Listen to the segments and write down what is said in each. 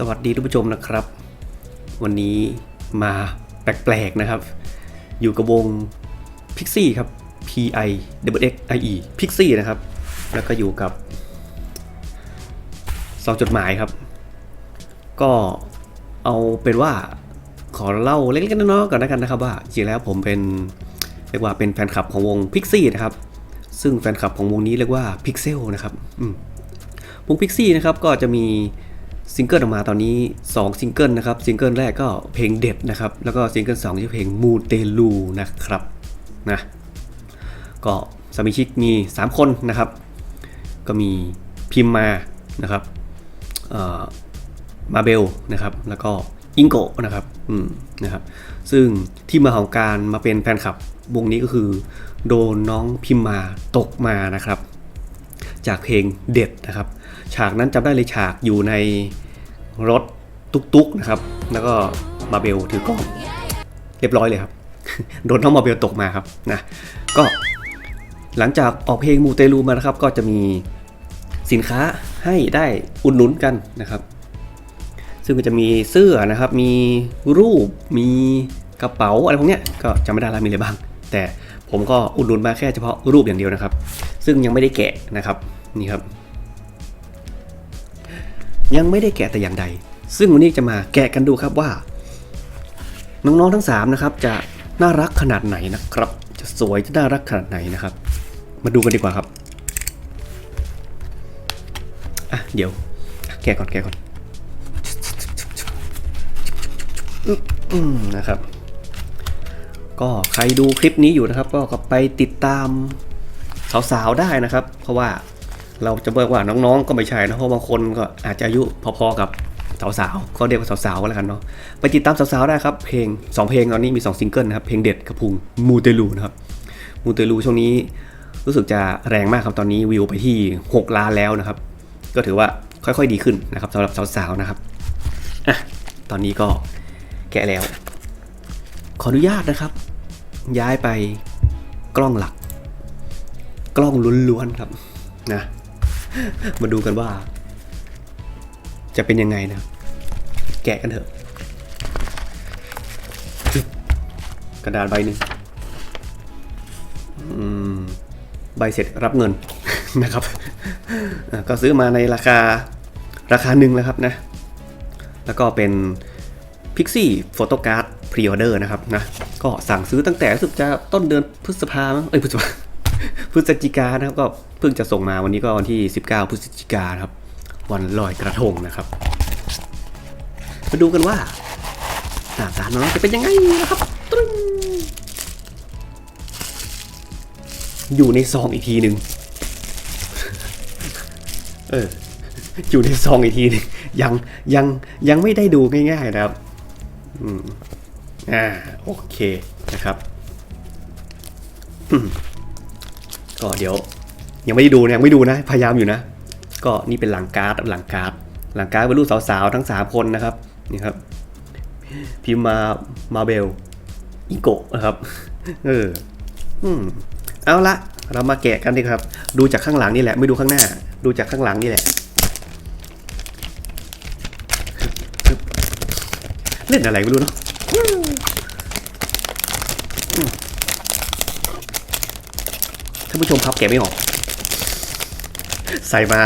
สวัสดีทุกผู้ชมนะครับ วันนี้มาแปลกๆนะครับ อยู่กับวง Pixie ครับ P I W X I E Pixie นะครับ แล้วก็อยู่กับสองจดหมายครับ ก็เอาเป็นว่าขอเล่าเล็กๆน้อยๆก่อนแล้วกันนะครับว่าจริงแล้วผมเป็นเรียกว่าเป็นแฟนคลับของวง Pixie นะครับ ซึ่งแฟนคลับของวงนี้เรียกว่า Pixel นะครับวงพิกซี่นะครับก็จะมี ซิงเกิลออกมาตอนนี้ 2 ซิงเกิลนะครับ ซิงเกิลแรกก็เพลงเด็ดนะครับ แล้วก็ซิงเกิลสองชื่อเพลงมูเตลูนะครับนะก็สมาชิกมี 3 คนนะครับ ก็มีพิมมานะครับเอ่อมาเบลนะครับ แล้วก็อิงโกะนะครับอืมนะครับ ซึ่งที่มาของการมาเป็นแฟนคลับวงนี้ก็คือ โดนน้องพิมมาตกมานะครับ จากเพลงเด็ดนะครับ ฉากนั้นจำได้เลยฉากอยู่ในรถตุกๆนะครับ แล้วก็มาเบลถือกล้องเรียบร้อยเลยครับ โดนน้องมาเบลตกมาครับนะก็หลังจากออกเพลงมูเตลูมานะครับ ก็จะมีสินค้าให้ได้อุดหนุนกันนะครับ ซึ่งก็จะมีเสื้อนะครับ มีรูปมีกระเป๋าอะไรพวกเนี้ยก็จำไม่ได้ล้วมีอะไรบ้าง แต่ผมก็อุดหนุนมาแค่เฉพาะรูปอย่างเดียวนะครับ ซึ่งยังไม่ได้แกะนะครับนี่ครับ ยังไม่ได้แกะแต่อย่างใด ซึ่งวันนี้จะมาแกะกันดูครับว่า น้องๆทั้ง3นะครับจะน่ารักขนาดไหนนะครับ จะสวยจะน่ารักขนาดไหนนะครับ มาดูกันดีกว่าครับอะเดี๋ยว แกะก่อนแกะก่อนอืมนะครับ ก็ใครดูคลิปนี้อยู่นะครับ ก็ไปติดตามสาวๆได้นะครับ เพราะว่า เราจะบอกว่าน้องๆ ก็ไม่ใช่นะเพราะบางคนก็อาจจะอายุพอๆกับสาวๆก็เรียกว่าสาวๆก็แล้วกันเนาะไปติดตามสาวๆได้ครับเพลง 2 เพลงตอนนี้มี 2 ซิงเกิลนะครับเพลงเด็ดกับพุงมูเตลูนะครับมูเตลูช่วงนี้รู้สึกจะแรงมากครับตอนนี้วิวไปที่ 6 ล้านแล้วนะครับ ก็ถือว่าค่อยๆดีขึ้นนะครับสำหรับสาวๆนะครับอะตอนนี้ก็แกะแล้ว ขออนุญาตนะครับ ย้ายไปกล้องหลัก กล้องล้วนๆครับนะ มาดูกันว่า จะเป็นยังไงนะ แกะกันเถอะ กระดาษใบหนึ่งใบเสร็จรับเงินนะครับ ก็ซื้อมาในราคาราคาหนึ่งแล้วครับนะ แล้วก็เป็น Pixie Photo Card Pre-order นะครับนะ ก็สั่งซื้อตั้งแต่รู้สึกจะต้นเดือนพฤษภาเอ้ยพฤษภา พฤศจิกานะครับก็เพิ่งจะส่งมาวันนี้ก็วันที่ 19 พฤศจิกาครับ วันลอยกระทงนะครับ มาดูกันว่าหน้าตาน้องจะเป็นยังไงนะครับตึ้งอยู่ในซองอีกทีหนึ่งเอออยู่ในซองอีกทีหนึงยังยังยังไม่ได้ดูง่ายๆนะครับอืมอ่าโอเคนะครับ ก็เดี๋ยวยังไม่ได้ดูนะยังไม่ดูนะ พยายามอยู่นะ ก็นี่เป็นหลังการ์ดหลังการ์ดหลังการ์ดเป็นรูปสาวๆทั้งสามคนนะครับนี่ครับ พิมมามาเบลอิโกะนะครับเอออืมเอาละเรามาแกะกันดีครับ ดูจากข้างหลังนี่แหละ ไม่ดูข้างหน้า ดูจากข้างหลังนี่แหละ เล่นอะไรไม่รู้เนาะานผู้ชมครับแกะไม่ออก ใส่มา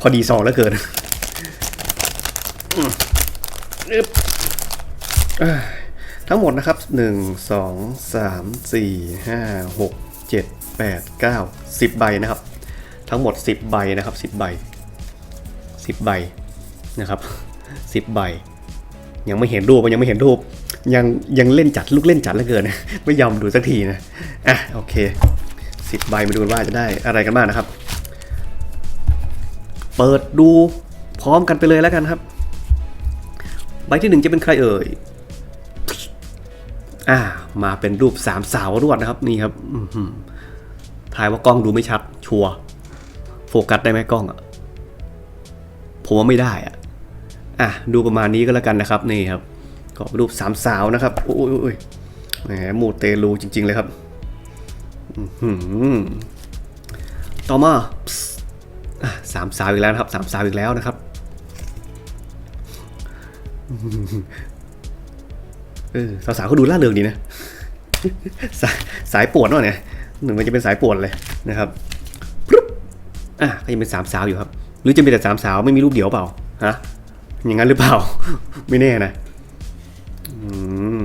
พอดีซองแล้วเกินทั้งหมดนะครับหนึ่งสองสามสี่ห้าหกเจ็ดแปดเก้าสิบใบนะครับ ทั้งหมดสิบใบนะครับสิบใบสิบใบนะครับสิบใบ ยังไม่เห็นรูปยังไม่เห็นรูป ยังยังเล่นจัดลูกเล่นจัดเหลือเกิน ไม่ยอมดูสักทีนะ อะ โอเค สิบใบมาดูกันว่าจะได้อะไรกันบ้างนะครับ เปิดดูพร้อมกันไปเลยแล้วกันครับ ใบที่หนึ่งจะเป็นใครเอ่ยอ่า มาเป็นรูปสามสาวรวดนะครับ นี่ครับถ่ายว่ากล้องดูไม่ชัด ชัวร์โฟกัสได้ไหมกล้องอะผมว่าไม่ได้อะอะดูประมาณนี้ก็แล้วกันนะครับ นี่ครับก็รูปสามสาวนะครับโอ้ยโอ้ยแหมหมูเตลูจริง ๆ เลยครับ ต่อมาสามสาวอีกแล้วนะครับสามสาวอีกแล้วนะครับเออสาวๆเขาดูล่าเริงดีนะสายสายปวดเนาะเนี่ยหนึ่งมันจะเป็นสายปวดเลยนะครับปึ๊บอะก็ยังเป็นสามสาวอยู่ครับ หรือจะเป็นแต่สามสาวไม่มีรูปเดี่ยวเปล่าฮะอย่างนั้นหรือเปล่า ไม่แน่นะอืม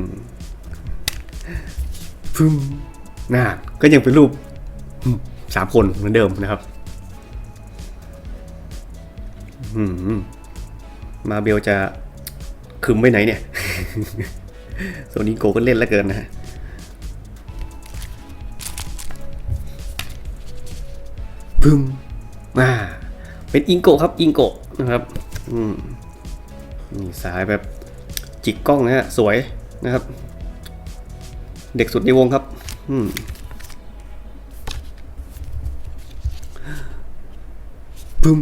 พึม น่าก็ยังเป็นรูปสามคนเหมือนเดิมนะครับมมาเบลจะคึมไปไหนเนี่ยโซนิโกก็เล่นแล้วเกินนะฮะพึมอ่าเป็นอิงโกครับอิงโกนะครับ อืมนี่สายแบบจิกกล้องนะฮะสวยนะครับ เด็กสุดในวงครับ อืมพึม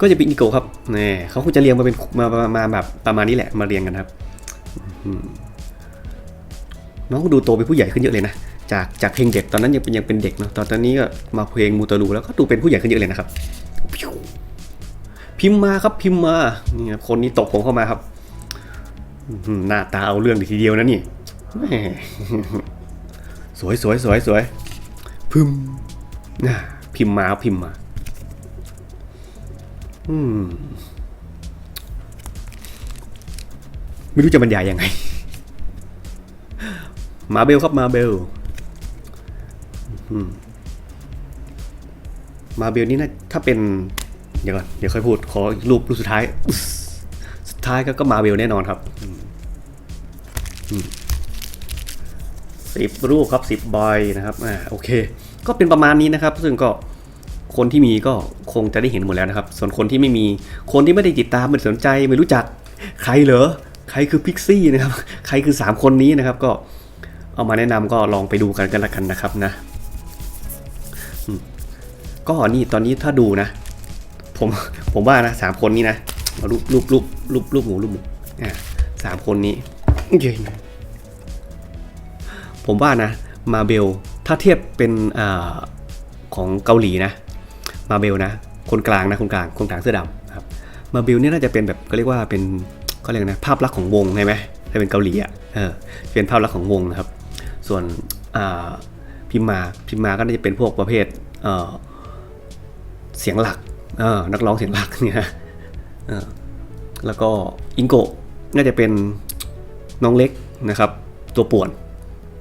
ก็จะเป็นอิโกครับนี่เขาคงจะเรียงมาเป็นมามามาแบบประมาณนี้แหละมาเรียงกันครับน้องก็ดูโตเป็นผู้ใหญ่ขึ้นเยอะเลยนะจากจากเพลงเด็กตอนนั้นยังเป็นยังเป็นเด็กเนาะตอนตอนนี้ก็มาเพลงมูตาลูแล้วก็ดูเป็นผู้ใหญ่ขึ้นเยอะเลยนะครับ พิมพ์มาครับพิมพ์มานี่ครับคนนี้ตกผมเข้ามาครับหน้าตาเอาเรื่องทีเดียวนะนี่ สวยสวยสวยสวยพิมน่าพิมมาพิมมา อืม ไม่รู้จะบรรยายยังไง มาเบลครับมาเบลมาเบลนี่นะถ้าเป็น เดี๋ยวก่อนเดี๋ยวค่อยพูด ขอรูปรูปสุดท้าย สุดท้ายก็ก็มาเบลแน่นอนครับ อืม สิบรูปครับ 10ใบนะครับอ่าโอเค ก็เป็นประมาณนี้นะครับ ซึ่งก็คนที่มีก็คงจะได้เห็นหมดแล้วนะครับ ส่วนคนที่ไม่มีคนที่ไม่ได้ติดตามไม่สนใจไม่รู้จักใครเหรอใครคือพิกซี่นะครับ ใครคือ 3 คนนี้นะครับ ก็เอามาแนะนำก็ลองไปดูกันกันละกันนะครับนะก็นี่ตอนนี้ถ้าดูนะ ผมผมว่านะสามคนนี้นะรูปรูปรูปรูปรูปหมูรูปหมูอ่าสามคนนี้เย้ ผมว่านะมาเบลถ้าเทียบเป็นอของเกาหลีนะมาเบลนะ คนกลางนะคนกลางคนกลางเสื้อดำครับมาเบลเนี่ยน่าจะเป็นแบบก็เรียกว่าเป็นก็เรียกนะภาพลักษณ์ของวงใช่ไหมถ้าเป็นเกาหลีอะเออเป็นภาพลักษณ์ของวงนะครับ ส่วนพิมมาพิมมาก็น่าจะเป็นพวกประเภทเเสียงหลักนักร้องเสียงหลักเนี่ยแล้วก็อิงโกะน่าจะเป็นน้องเล็กนะครับ ตัวป่วน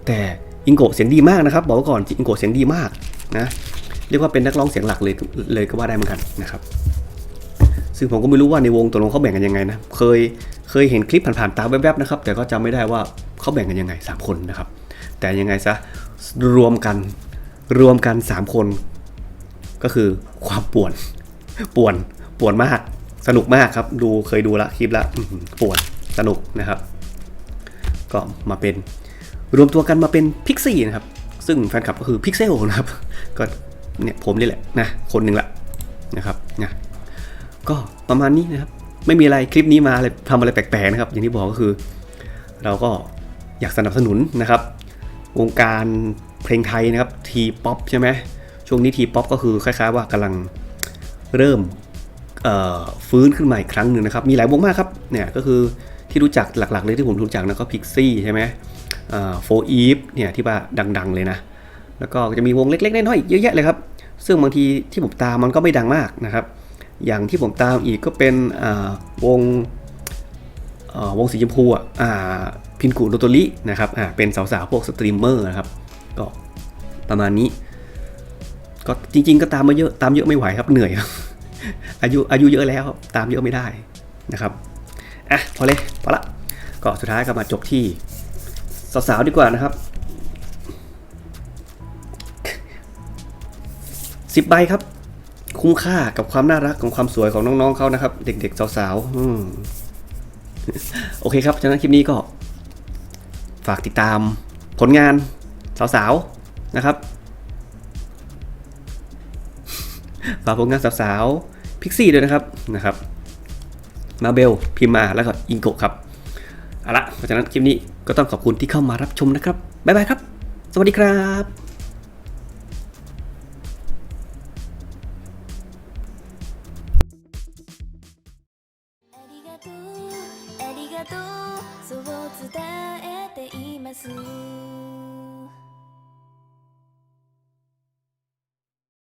แต่อิงโกเสียงดีมากนะครับ บอกไว้ก่อนอิงโกเสียงดีมากนะเรียกว่าเป็นนักร้องเสียงหลักเลยเลยก็ว่าได้เหมือนกันนะครับ ซึ่งผมก็ไม่รู้ว่าในวงตัวลงเขาแบ่งกันยังไงนะเคยเคยเห็นคลิปผ่านๆตาแวบๆนะครับ แต่ก็จำไม่ได้ว่าเขาแบ่งกันยังไง 3 คนนะครับ แต่ยังไงซะรวมกันรวมกัน 3 คน ก็คือความป่วนป่วนป่วนมาก สนุกมากครับ ดูเคยดูละคลิปละอื้อหือป่วนสนุกนะครับ ก็มาเป็น รวมตัวกันมาเป็นพิกซี่นะครับ ซึ่งแฟนคลับก็คือพิกเซลนะครับ ก็เนี่ยผมนี่แหละนะคนหนึ่งละนะครับนะก็ประมาณนี้นะครับ ไม่มีอะไรคลิปนี้มาอะไรทำอะไรแปลกๆนะครับ อย่างที่บอกก็คือ เราก็อยากสนับสนุนนะครับ วงการเพลงไทยนะครับทีป๊อปใช่ไหมช่วงนี้ทีป๊อปก็คือคล้ายๆ ว่ากำลังเริ่มฟื้นขึ้นมาอีกครั้งหนึ่งนะครับ มีหลายวงมากครับเนี่ยก็คือที่รู้จักหลักๆเลยที่ผมรู้จักนะก็พิกซี่ใช่ไหม โฟอีฟเนี่ยที่ว่าดังๆเลยนะ แล้วก็จะมีวงเล็กๆน้อยๆอีกเยอะแยะเลยครับ ซึ่งบางทีที่ผมตามมันก็ไม่ดังมากนะครับ อย่างที่ผมตามอีกก็เป็นวงวงสีชมพูอะอ่าพินกุโนโตรินะครับอ่าเป็นสาวๆพวกสตรีมเมอร์นะครับ ก็ประมาณนี้ ก็จริง ๆ ก็ตามมาเยอะตามเยอะไม่ไหวครับเหนื่อยครับอายุอายุเยอะแล้วตามเยอะไม่ได้นะครับอะพอเลยพอละก็สุดท้ายก็มาจบที่ สาวๆดีกว่านะครับสิบใบครับ คุ้มค่ากับความน่ารักของความสวยของน้องๆเขานะครับ เด็กๆ สาวๆโอเคครับฉะนั้นคลิปนี้ก็ ฝากติดตามผลงานสาวๆนะครับฝากผลงานสาวๆพิกซี่ด้วยนะครับนะครับ มาเบลพิมมาแล้วก็อิงโกะครับเอาละเพราะฉะนั้นคลิปนี้ ก็ต้องขอบคุณที่เข้ามารับชมนะครับ บ๊ายบายครับ สวัสดีครับ